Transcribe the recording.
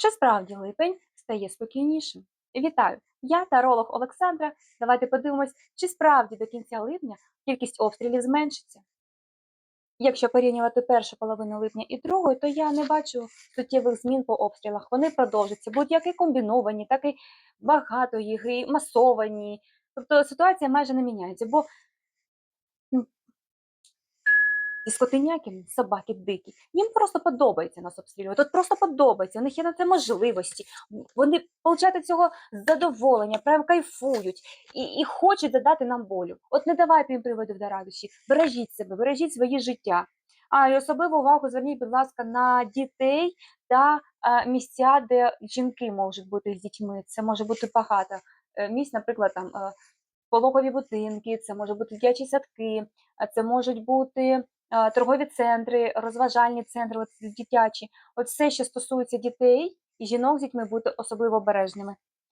Чи справді липень стає спокійнішим? Вітаю! Я таролог Олександра. Давайте подивимось, чи справді до кінця липня кількість обстрілів зменшиться. Якщо порівнювати першу половину липня і другу, то я не бачу суттєвих змін по обстрілах. Вони продовжаться, будуть як і комбіновані, так і багато їх, і масовані. Тобто ситуація майже не міняється, бо ці скотиняки, собаки дикі, їм просто подобається нас обстрілювати. От просто подобається. У них є на це можливості. Вони получають цього задоволення, прям кайфують і, і хочуть задати нам болю. От не давайте їм приводів до радощі. Бережіть себе, бережіть своє життя. А і особливу увагу зверніть, будь ласка, на дітей та е, місця, де жінки можуть бути з дітьми. Це може бути багато е, місць, наприклад, там е, пологові будинки, це може бути дитячі садки, а це можуть бути торгові центри, розважальні центри, от дитячі. От все, що стосується дітей і жінок з дітьми, бути особливо обережними.